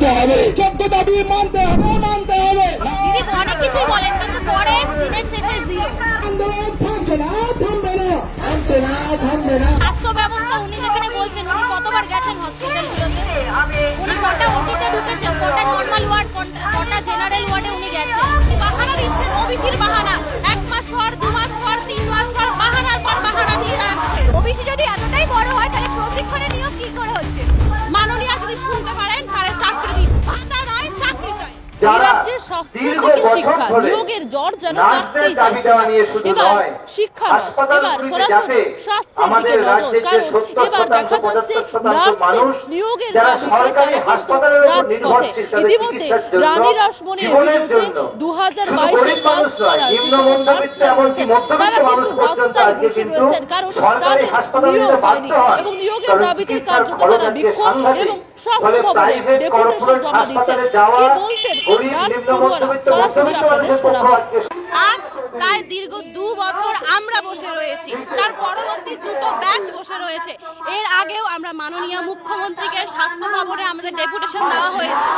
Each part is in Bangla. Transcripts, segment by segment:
মানতে হবে। চোদ্দ দাবি মানতে হবে মানতে হবে। দিদি অনেক কিছুই বলেন কিন্তু পরের দিনের শেষে জিরো। আন্দোলন থামছে না থামবে না থামছে না থামবে না। স্বাস্থ্য ব্যবস্থা উনি যেখানে বলছেন উনি কতবার গেছেন হসপিটালগুলোতে উনি কটা ওটিতে ঢুকেছেন কটা নর্মাল ওয়ার্ড কটা জেনারেল ওয়ার্ডে উনি গেছেন? উনি বাহানা দিচ্ছেন ওবিসির বাহানা। এক মাস পর দু মাস পর তিন মাস পর বাহানার পর বাহানা দিয়ে রাখছে ওবিসি যদি এতটাই বড় হয় তাহলে প্রশিক্ষণের যারা রাজ্যের স্বাস্থ্য থেকে শিক্ষা নিয়োগের জ্বর যেন কাটতেই চাইছে না। এবার শিক্ষা এবার সরাসরি স্বাস্থ্যের দিকে নজর কারণ এবার দেখা যাচ্ছে নার্সদের নিয়োগের দাবিতে তারা কিন্তু রাজপথে ইতিমধ্যে রানী রাসমণির বিরুদ্ধে দু হাজার বাইশে পাস করা যে নিম্ন সকল মধ্যবিত্ত নার্সরা রয়েছেন তারা কিন্তু রাস্তায় বসে রয়েছেন কারণ তাদের নিয়োগ হয়নি এবং নিয়োগের দাবিতে কার্যত তারা বিক্ষোভ এবং স্বাস্থ্য ভবনে ডেপুটেশন জমা দিচ্ছেন। কি বলছেন নার্স নিম্ন সরাসরি আপনাদের শোনাবো। আজ প্রায় দীর্ঘ দু বছর আমরা বসে রয়েছি। তার পরবর্তী দুটো ব্যাচ বসে রয়েছে। এর আগেও আমরা মাননীয় মুখ্যমন্ত্রীকে স্বাস্থ্য ভবনে আমাদের ডেপুটেশন দেওয়া হয়েছে।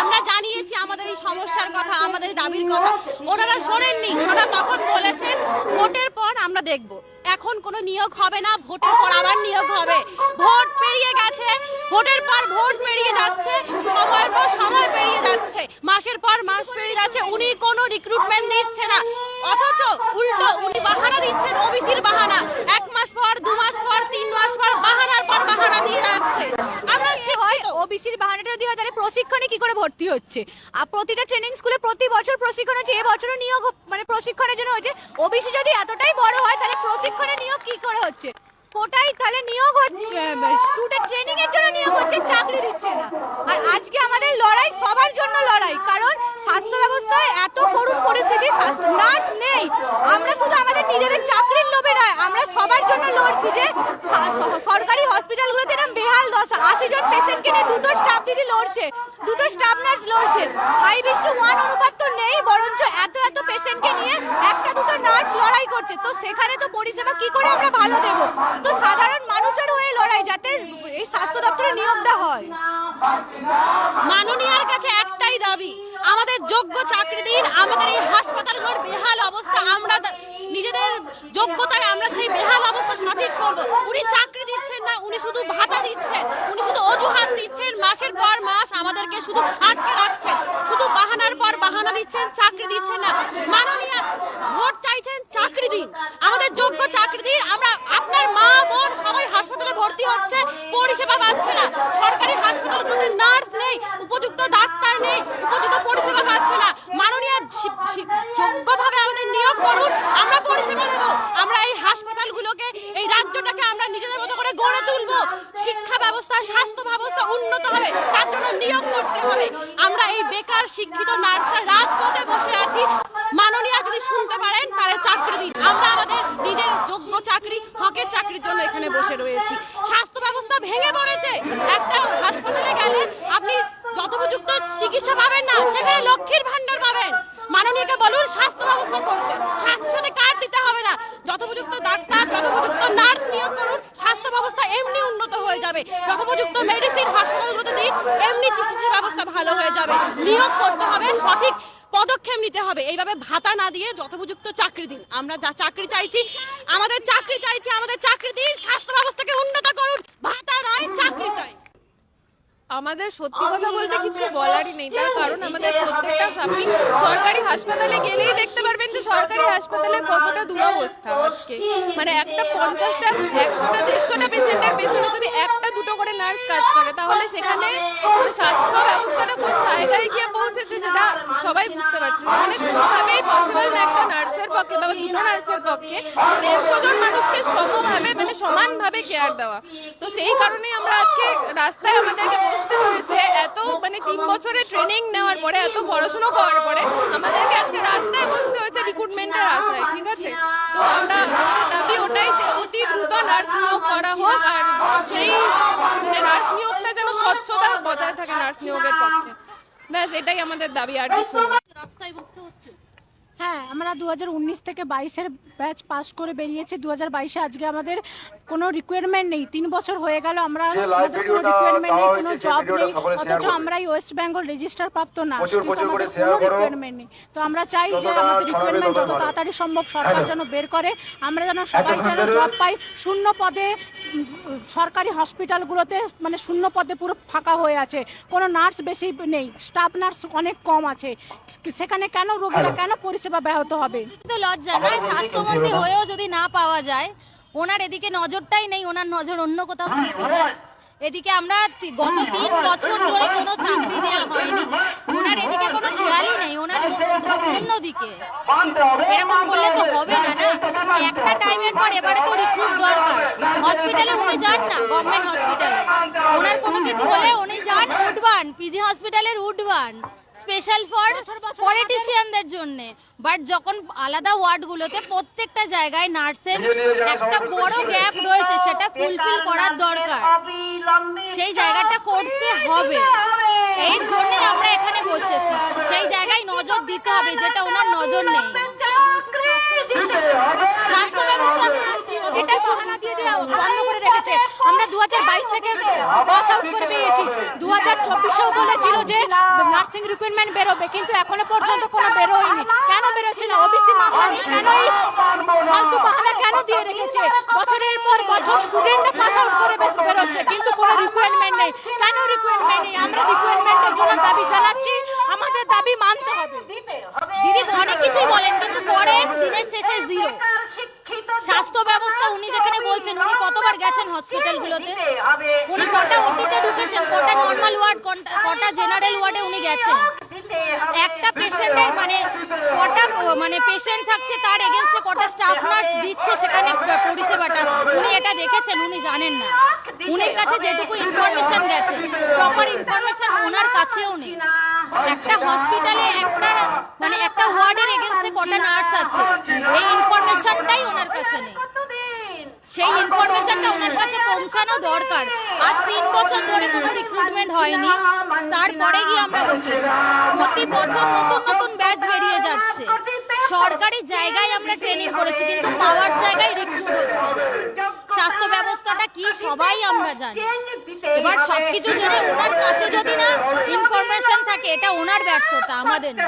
আমরা জানিয়েছি আমাদের এই সমস্যার কথা আমাদের দাবির কথা। ওনারা শোনেননি ওনারা তখন বলেছেন ভোটের পর আমরা দেখব। এখন কোনো নিয়োগ হবে না ভোটের পর আবার নিয়োগ হবে। ভোট পেরিয়ে গেছে ভোটের পর ভোট পেরিয়ে যাচ্ছে সময়ের পর সময় পেরিয়ে যাচ্ছে মাসের পর মাস পেরিয়ে যাচ্ছে উনি কোনো রিক্রুটমেন্ট দিচ্ছে না। অথচ উল্টো উনি বাহানা দিচ্ছেন ওবিসির বাহানা। এক মাস পর দু মাস পর তিন মাস পর বাহানার পর বাহানা দিয়ে যাচ্ছে। আমরা সে হয় ওবিসির বাহানাটা যদি হয় তাহলে প্রশিক্ষণে কি করে ভর্তি হচ্ছে? আর প্রতিটা ট্রেনিং স্কুলে প্রতি বছর প্রশিক্ষণ হচ্ছে এবছরও নিয়োগ মানে প্রশিক্ষণের জন্য হচ্ছে ওবিসি যদি এতটাই বড় হয় তাহলে প্রশিক্ষণের নিয়োগ কি করে হচ্ছে? কোটাই তাহলে নিয়োগ হচ্ছে। স্টুডেন্ট ট্রেনিং এর জন্য নিয়োগ হচ্ছে চাকরি দিচ্ছে না। আর আজকে আমাদের লড়াই সবার জন্য লড়াই। কারণ স্বাস্থ্য ব্যবস্থায় এত করুণ পরিস্থিতি নার্স নেই। আমরা শুধু আমাদের নিজেদের চাকরির লোভে নয় আমরা সবার জন্য লড়ছি যে সরকারি হসপিটালগুলোতে এরকম বেহাল দশা আশি জন পেশেন্টকে নিয়ে দুটো স্টাফ দিদি লড়ছে দুটো স্টাফ নার্স লড়ছে। ফাইভ ইস টু ওয়ান অনুপাত তো নেই বরঞ্চ এত এত পেশেন্টকে নিয়ে একটা দুটো নার্স লড়াই করছে। তো সেখানে তো পরিষেবা কি করে আমরা ভালো দেব? তো সাধারণ মানুষের হয়ে লড়াই যাতে এই স্বাস্থ্য দপ্তরে নিয়োগটা হয়। মাননীয়ার কাছে একটাই দাবি, আমাদের যোগ্য চাকরি দিন আমাদের এই হাসপাতালগুলোর বেহাল অবস্থা আমরা নিজেদের যোগ্যতায় আমরা সেই বেহাল অবস্থা সঠিক করব। উনি চাকরি দিচ্ছেন না, উনি শুধু ভাতা দিচ্ছেন, উনি শুধু অজুহাত দিচ্ছেন, মাসের পর মাস আমাদেরকে শুধু আটকে রাখছেন, শুধু বাহানার পর বাহানা দিচ্ছেন, চাকরি দিচ্ছেন না। মাননীয়া ভোট চাইছেন চাকরি দিন আমাদের যোগ্য চাকরি দিন আমরা আপনার মা, বোন সবাই হাসপাতালে ভর্তি হচ্ছে, পরিষেবা পাচ্ছে না। সরকারি হাসপাতালগুলোতে নার্স নেই, উপযুক্ত ডাক্তার নেই, উপযুক্ত পরিষেবা পাচ্ছে না। মাননীয় যোগ্যভাবে আমাদের নিয়োগ করুন, আমরা পরিষেবা দেবো। আমরা এই হাসপাতালগুলোকে, এই রাজ্যটাকে আমরা নিজেদের মতো করে গড়ে তুলবো। শিক্ষা ব্যবস্থা, স্বাস্থ্য ব্যবস্থা উন্নত হবে, তার জন্য নিয়োগ করতে হবে। আমরা এই বেকার, শিক্ষিত নার্সরা রাজপথে বসে আছি। মাননীয় যদি শুনতে পারেন, তাহলে চাকরি দিন আমরা আমাদের নিজের যোগ্য চাকরি, হকের চাকরির জন্য এখানে বসে রয়েছি। স্বাস্থ্য ব্যবস্থা ভেঙে পড়েছে। একটা হাসপাতালে গেলে আপনি যথোপযুক্ত চিকিৎসা পাবেন না, সেখানে লক্ষ্মীর ভান্ডার পাবেন। মাননীয়কে বলুন স্বাস্থ্য ব্যবস্থা করতে। স্বাস্থ্যের সাথে কার্ড দিতে হবে না। যথোপযুক্ত ডাক্তার যথোপযুক্ত নার্স নিয়োগ করুন, স্বাস্থ্য ব্যবস্থা এমনি উন্নত হয়ে যাবে। যথোপযুক্ত মেডিসিন হাসপাতালগুলোতে দিন, এমনি চিকিৎসা ব্যবস্থা ভালো হয়ে যাবে। নিয়োগ করতে হবে সঠিক পদক্ষেপ নিতে হবে। এইভাবে ভাতা না দিয়ে যথোপযুক্ত চাকরি দিন। আমরা যা চাকরি চাইছি আমাদের চাকরি চাইছি আমাদের চাকরি দিন স্বাস্থ্য ব্যবস্থাকে উন্নত করুন। ভাতা নয় চাকরি চাই। আমাদের সত্যি কথা বলতে কিছু বলারই নেই। তার কারণ আমাদের প্রত্যেকটা আপনি সরকারি হাসপাতালে গেলেই দেখতে পারবেন যে সরকারি হাসপাতালে কতটা দুরবস্থা। আজকে মানে একটা পঞ্চাশটা একশোটা দেড়শোটা পেশেন্টের পেছনে যদি একটা দুটো করে নার্স কাজ করে। তাহলে সেখানে স্বাস্থ্য ব্যবস্থাটা কোন জায়গায় গিয়ে পৌঁছেছে সেটা সবাই বুঝতে পারছে মানে কোনোভাবেই পসিবল না একটা নার্সের পক্ষে বা দুটো নার্সের পক্ষে দেড়শো জন মানুষকে সমভাবে মানে সমানভাবে কেয়ার দেওয়া। তো সেই কারণেই আমরা আজকে রাস্তায় আমাদেরকে বসতে হয়েছে এত বছরের ট্রেনিং নেওয়ার পরে, এত পড়াশোনা করার পরে আমাদেরকে আজকে রাস্তায় বসতে হয়েছে রিক্রুটমেন্টের আশায়, ঠিক আছে তো আমরা দাবি ওটাই যে অতি দ্রুত নার্স নিয়োগ করা হোক আর সেই মানে নার্স নিয়োগটা যেন স্বচ্ছতা বজায় থাকে নার্স নিয়োগের পক্ষে ব্যাস, এটাই আমাদের দাবি, আর কিছু। রাস্তায় বসতে হ্যাঁ আমরা দু হাজার উনিশ থেকে বাইশের ব্যাচ পাস করে বেরিয়েছি। দু হাজার বাইশে আজকে আমাদের কোনো রিকোয়ারমেন্ট নেই। তিন বছর হয়ে গেল আমরা আমাদের কোনো রিকোয়ারমেন্ট নেই কোনো জব নেই অথচ আমরা এই ওয়েস্ট বেঙ্গল রেজিস্টার প্রাপ্ত না। কিন্তু আমাদের কোনো রিকোয়ারমেন্ট নেই। তো আমরা চাই যে আমাদের রিকোয়ারমেন্ট যত তাড়াতাড়ি। সম্ভব সরকার যেন বের করে। আমরা যেন সবাই যেন জব পাই শূন্য পদে সরকারি হসপিটালগুলোতে মানে শূন্য পদে পুরো ফাঁকা হয়ে আছে। কোনো নার্স বেশি নেই। স্টাফ নার্স অনেক কম আছে। সেখানে কেন রোগীরা কেন পরিষেবা ব্যাহত হবে। তো লজ্জা না স্বাস্থ্যমন্ত্রী হয়েও যদি না পাওয়া যায়, ওনার এদিকে নজরটাই নেই, ওনার নজর অন্য কোথাও এদিকে আমরা গত তিন বছর ধরে কোনো চাকরি দেওয়া হয়নি। ওনার এদিকে কোনো খেয়ালই নেই, ওনার অন্যদিকে এরকম করলে তো হবে না না? একটা টাইমের পর এবারে তো রিক্রুট দরকার। হসপিটালে উনি যান না গভর্নমেন্ট হসপিটালে ওনার কোনো কিছু হলে উনি যান, উঠবান পিজি হসপিটালের উঠবান। স্পেশাল ফর পলিটিশিয়ানদের জন্য। বাট যখন আলাদা ওয়ার্ডগুলোতে প্রত্যেকটা জায়গায় নার্সের একটা বড় গ্যাপ রয়েছে সেটা ফুলফিল করার দরকার। সেই জায়গাটা করতে হবে। এই জন্যই আমরা এখানে বসেছি। সেই জায়গায় নজর দিতে হবে যেটা ওনার নজর নেই। স্বাস্থ্য ব্যবস্থা এটা সহানা দিয়ে দিয়ে বন্ধ করে রেখেছে। আমরা দু হাজার বাইশ থেকে পাস আউট করে বেরিয়েছি। দু হাজার চব্বিশেও বলেছিল যে নার্সিং রিক্রুটমেন্ট বেরোবে, কিন্তু এখনও পর্যন্ত কোনো বেরোয়নি। কেন বেরোচ্ছে না? ওবিসি মামলা নিয়ে কেন ফালতু বাহানা কেন দিয়ে রেখেছে? বছরের পর বছর স্টুডেন্টরা পাস আউট করে বেরোচ্ছে, কিন্তু কোনো রিকোয়ারমেন্ট নেই। কেন রিকোয়ারমেন্ট নেই? আমরা রিকোয়ারমেন্টের জন্য দাবি জানাচ্ছি। আমাদের দাবি মানতে হবে। দিদি অনেক কিছুই বলেন, কিন্তু করেন দিনের শেষে জিরো স্বাস্থ্য ব্যবস্থা, উনি যেখানে বলছেন, উনি কতবার গেছেন হসপিটালগুলোতে উনি কটা ওটিতে ঢুকেছেন, কটা নর্মাল ওয়ার্ড কটা জেনারেল ওয়ার্ডে উনি গেছেন? একটা পেশেন্টের মানে কটা মানে পেশেন্ট থাকছে, তার এগেনস্টে কটা স্টাফ নার্স দিচ্ছে সেখানে পরিষেবাটা। উনি এটা দেখেছেন, উনি জানেন না। উনির কাছে যেটুকু ইনফরমেশন গেছে প্রপার ইনফরমেশন ওনার কাছেও নেই। একটা হসপিটালে একটা মানে একটা ওয়ার্ডের এগেনস্টে কটা নার্স আছে? এই ইনফরমেশনটাই ওনার কাছে নেই। সেই ইনফরমেশনটা ওনার কাছে পৌঁছানো দরকার। আজ তিন বছর ধরে কোনো রিক্রুটমেন্ট হয়নি। তারপরে গিয়ে আমরা বসেছি। প্রতি বছর নতুন নতুন ব্যাচ বেরিয়ে যাচ্ছে। সরকারি জায়গায় আমরা ট্রেনিং করেছি, কিন্তু পাওয়ার জায়গায় রিক্রুট হচ্ছে না। স্বাস্থ্য ব্যবস্থাটা কি সবাই আমরা জানি। এবার সবকিছু জেনে ওনার কাছে যদি না ইনফরমেশন থাকে এটা ওনার ব্যর্থতা আমাদের না।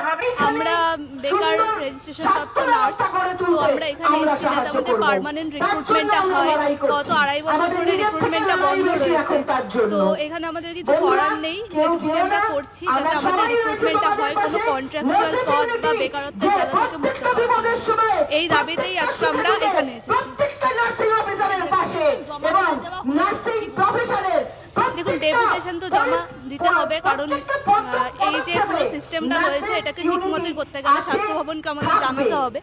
আমরা বেকার রেজিস্ট্রেশন প্রাপ্ত নার্স তো আমরা এখানে এসেছি যাতে আমাদের পার্মানেন্ট রিক্রুটমেন্টটা হয় গত আড়াই বছর ধরে রিক্রুটমেন্টটা বন্ধ রয়েছে। তো এখানে আমাদের কিছু করার নেই যেটুকু আমরা করছি যাতে আমাদের রিক্রুটমেন্টটা হয় কোনো কন্ট্রাকচুয়াল পদ বা বেকারত্বের জায়গা থেকে মুক্ত এই দাবিতেই আজকে আমরা এখানে এসেছি। দেখুন ডেপুটেশন তো জমা দিতে হবে কারণ এই যে পুরো সিস্টেমটা রয়েছে এটাকে ঠিক মতোই করতে গেলে স্বাস্থ্য ভবনকে আমাদের জানাতে হবে।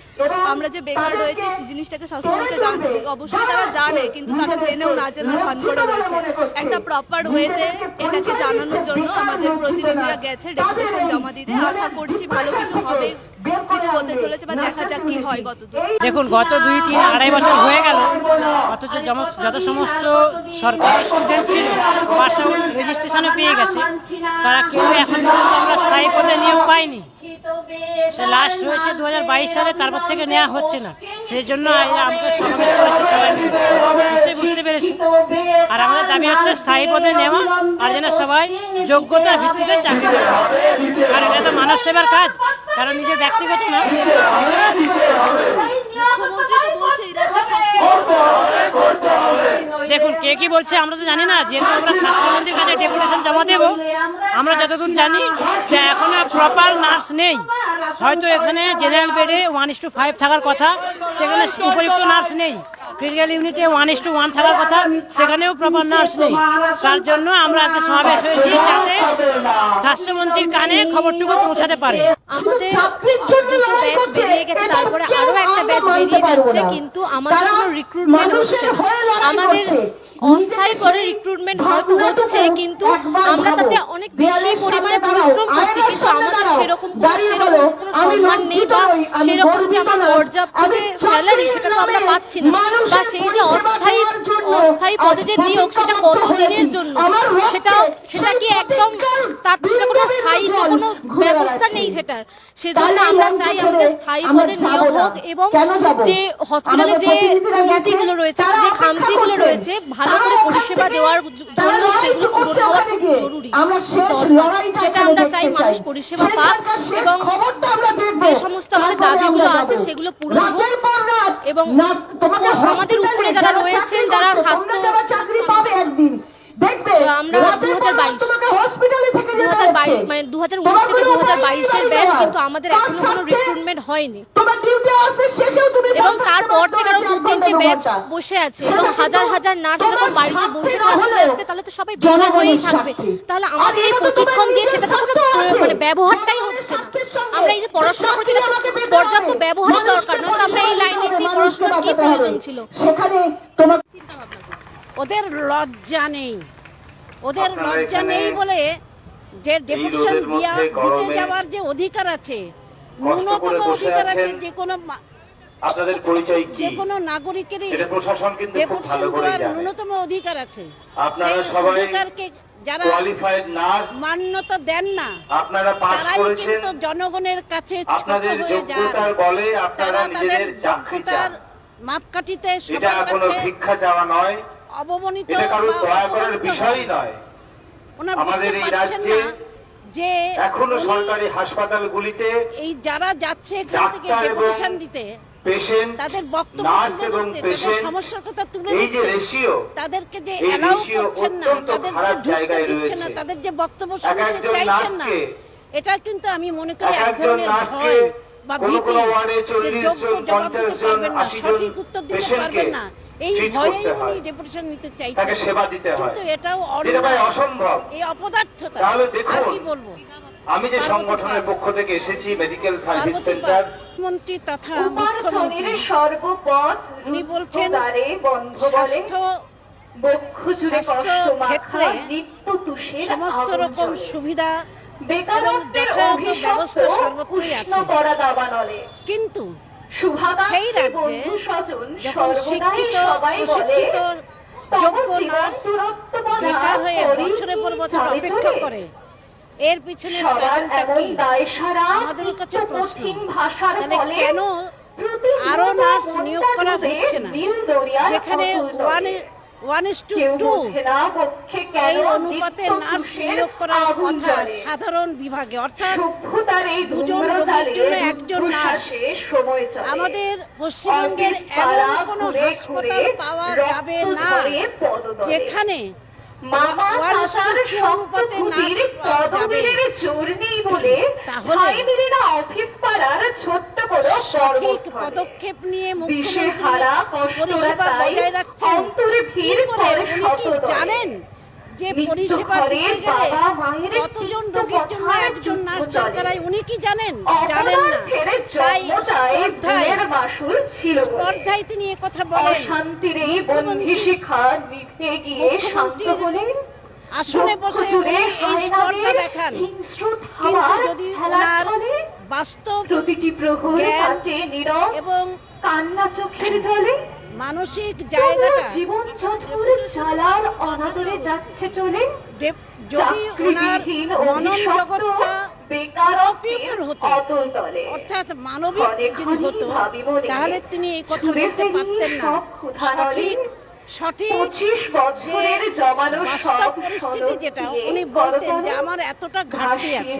আমরা যে বেকার রয়েছে সেই জিনিসটাকে স্বাস্থ্যভবনকে জানাতে হবে। অবশ্যই তারা জানে কিন্তু তারা জেনেও না জেনেও ভান করে রয়েছে। একটা প্রপার ওয়েতে এটাকে জানানোর জন্য আমাদের প্রতিনিধিরা গেছে ডেপুটেশন জমা দিতে। আশা করছি ভালো কিছু হবে। কিছু হতে চলেছে বা দেখা যাক কি হয় কতদূর দেখুন গত দুই তিন আড়াই বছর হয়ে গেল অথচ যত সমস্ত সরকারি স্টুডেন্ট ছিল পাস আউট রেজিস্ট্রেশনে পেয়ে গেছে। তারা কেউ এখন পর্যন্ত আমরা স্থায়ী পদে নিয়োগ পাইনি। সে লাস্ট হয়েছে দু সালে তারপর থেকে নেওয়া হচ্ছে না। সেই জন্য আমাকে সমাবেশ করেছে সবাই মিলে। নিশ্চয়ই বুঝতে পেরেছি। আর আমাদের দাবি হচ্ছে স্থায়ী পদে নেওয়া আর যেন সবাই যোগ্যতার ভিত্তিতে চাকরি করে আর এটা তো মানব সেবার কাজ। কারণ নিজের ব্যক্তিগত না। দেখুন, কে কি বলছে আমরা তো জানি না। যেহেতু আমরা স্বাস্থ্যমন্ত্রীর কাছে ডেপুটেশন জমা দেবো, আমরা যতদূর জানি যে এখনও প্রপার নার্স নেই। হয়তো এখানে জেনারেল বেডে ওয়ান ইস টু ফাইভ থাকার কথা, সেখানে উপযুক্ত নার্স নেই। ক্রিটিক্যাল ইউনিটে ওয়ান ইস টু ওয়ান থাকার কথা সেখানেও প্রপার নার্স নেই। তার জন্য আমরা আজকে সমাবেশ হয়েছি যাতে স্বাস্থ্যমন্ত্রীর কানে খবরটুকু পৌঁছাতে পারে। আমাদের ব্যাচ বেরিয়ে গেছে তারপরে আরও একটা ব্যাচ বেরিয়ে যাচ্ছে কিন্তু আমাদের রিক্রুটমেন্ট হচ্ছে আমাদের অস্থায়ী করে রিক্রুটমেন্ট হয়তো হচ্ছে কিন্তু আমরা তাতে অনেক বেশি পরিমাণে পরিশ্রম করছি কিন্তু আমাদের সেরকম সেরকম সম্মান নেই বা সেরকম যে আমার। পর্যাপ্ত যে স্যালারি সেটা তো আমরা পাচ্ছি না। বা সেই যে অস্থায়ী অস্থায়ী পদে যে নিয়োগ সেটা প্রতিজ্ঞাবদ্ধ কত দিনের জন্য? সেটা সেটা কি একদম তার সেটা কোনো স্থায়ী কোনো ব্যবস্থা নেই সেটার। সেজন্য আমরা চাই আমাদের স্থায়ী পদে নিয়োগ হোক এবং যে হসপিটালে যে রয়েছে যে খামতিগুলো রয়েছে ভালো তারা করে পরিষেবা দেওয়ার জন্য সেগুলো পূরণ হওয়া খুব জরুরি আমরা শেষ দরকার। লড়াইটা সেটা আমরা চাই মানুষ পরিষেবা পাক এবং। যে সমস্ত আমাদের দাবিগুলো আছে সেগুলো পূরণ হোক। এবং আমাদের উপরে যারা রয়েছেন, যারা স্বাস্থ্য- দেখবে আমরা 2022 তোমাকে হসপিটালে থেকে 2022 হচ্ছে। মানে 2019 তোমার থেকে কোনো 2022 এর ব্যাচ কিন্তু আমাদের এখনও কোনো রিক্রুটমেন্ট হয়নি। তোমার ডিউটি আছে শেষেও তুমি এবং তারপর থেকে আরও দু তিনটে ব্যাচ বসে আছে। এবং হাজার হাজার নার্স যখন বাড়িতে বসে হলেও তাহলে তো সবাই বেকার হয়েই থাকবে। তাহলে আমাদের এই প্রশিক্ষণ দিয়ে সেটা তো কোনো মানে ব্যবহারটাই হচ্ছে না। আমরা এই যে পড়াশোনা করছি পর্যাপ্ত ব্যবহারের দরকার নয়তো আমরা এই লাইনে সেই পড়াশোনার কি প্রয়োজন ছিল। সেখানে তোমার ওদের লজ্জা নেই। ওদের লজ্জা নেই বলে যে ডেপুটেশন দিতে যাওয়ার যে অধিকার আছে ন্যূনতম অধিকার আছে যে কোনো আপনাদের পরিচয় কি? যে কোনো নাগরিকেরই প্রশাসন কিন্তু খুব ভালো করে জানে। ন্যূনতম অধিকার আছে। আপনারা সবাই অধিকারকে যারা কোয়ালিফাইড নার্স মান্যতা দেন না আপনারা পাস করেছেন। কিন্তু জনগণের কাছে আপনাদের যোগ্যতার বলে আপনারা তারা তাদের নিজেদের চাকরি যোগ্যতার চান। মাপকাঠিতে এটা সবার কোনো কাছে ভিক্ষা চাওয়া নয়। অবমানিত। নয়। আমাদের এই রাজ্যে যে এখনও সরকারি হাসপাতালগুলিতে এই যারা যাচ্ছে এখান থেকে ডেপুটেশন দিতে তাদের বক্তব্য সমস্যার কথা তুলে তাদেরকে যে অ্যালাউ করছেন না তাদেরকে ঢুকতে দিচ্ছেন না তাদের যে বক্তব্য শুনতে চাইছেন না এটা কিন্তু আমি মনে করি এক ধরনের ভয় বা ভীতি যোগ্য জবাব দিতে পারবেন না সঠিক উত্তর দিতে পারবেন না। এই ভয়েই উনি ডেপুটেশন নিতে তাকে চাইছেন। সেবা দিতে হয়। কিন্তু এটাও অসম্ভব। এই অপদার্থতা। তাহলে দেখুন, আর কি বলব? আমি যে সংগঠনের পক্ষ থেকে এসেছি মেডিকেল সার্ভিস সেন্টার মন্ত্রী তথা মুখ্যমন্ত্রী। সর্বপথ উনি বলছেন রুদ্ধদ্বারে বন্ধ বলে স্বাস্থ্য বক্ষ জুড়ে কষ্ট ক্ষেত্রে সমস্ত রকম সুবিধা বেকারত্বের এবং যথাযথ অভিশপ্ত ব্যবস্থা সর্বত্রই আছে। কিন্তু সেই রাজ্যে যখন শিক্ষিত প্রশিক্ষিত যোগ্য নার্স বেকার হয়ে বছরের পর বছর অপেক্ষা করে এর পিছনের কারণটা কি আমাদের কাছে প্রশ্ন। তাহলে কেন আরও নার্স নিয়োগ করা হচ্ছে না? যেখানে one. One is to two এই অনুপাতে নার্স নিয়োগ করার কথা সাধারণ বিভাগে অর্থাৎ দুজন রোগীর জন্য একজন নার্স। আমাদের পশ্চিমবঙ্গের এমন কোনো হাসপাতাল পাওয়া যাবে না যেখানে তাহলে অফিস পাড়ার ছোট্ট সঠিক। পদক্ষেপ নিয়ে মুখ্যমন্ত্রী পরিষেবা বজায় রাখছেন। কি করে? উনি কি জানেন যে পরিষেবা দিতে গেলে কতজন রোগীর জন্য একজন নার্স। দরকার হয়? উনি কি জানেন? জানেন না। তাই স্পর্ধায় তিনি কথা বলেন। আসনে বসে এই স্পর্ধা দেখান। কিন্তু যদি ওনার বাস্তব প্রতিটি প্রহর কাটে নীরব এবং কান্না চোখের জলে মানসিক জায়গাটা জীবন চতুর জ্বালার অনাদরে যাচ্ছে চলে। যদি ওনার মনন জগৎটা বেকারত্বের হতো, অর্থাৎ মানবিক যদি হতো তাহলে তিনি এই কথা বলতে পারতেন না। সঠিক সঠিক পঁচিশ বছরের যে জমানো বাস্তব পরিস্থিতি যেটা উনি বলতেন যে আমার এতটা ঘাটতি আছে।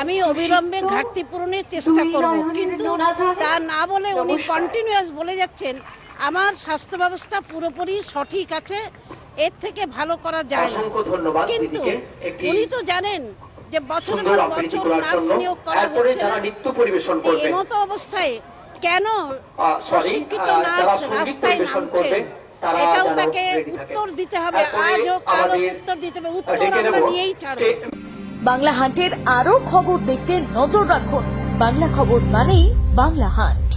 আমি অবিলম্বে ঘাটতি পূরণের চেষ্টা করব। কিন্তু তা না বলে উনি কন্টিনিউয়াস বলে যাচ্ছেন আমার স্বাস্থ্য ব্যবস্থা পুরোপুরি সঠিক আছে এর থেকে ভালো করা যায় না। কিন্তু উনি তো জানেন যে বছরের পর বছর নার্স নিয়োগ করা হচ্ছে না। এমতো অবস্থায় কেন প্রশিক্ষিত নার্স রাস্তায় নামছেন? তারা এটাও তাকে উত্তর দিতে হবে আজ হোক কাল উত্তর দিতে হবে উত্তর আমরা নিয়েই ছাড়ব। বাংলা হাটের আরও খবর দেখতে নজর রাখুন। বাংলা খবর মানেই বাংলা হান্ট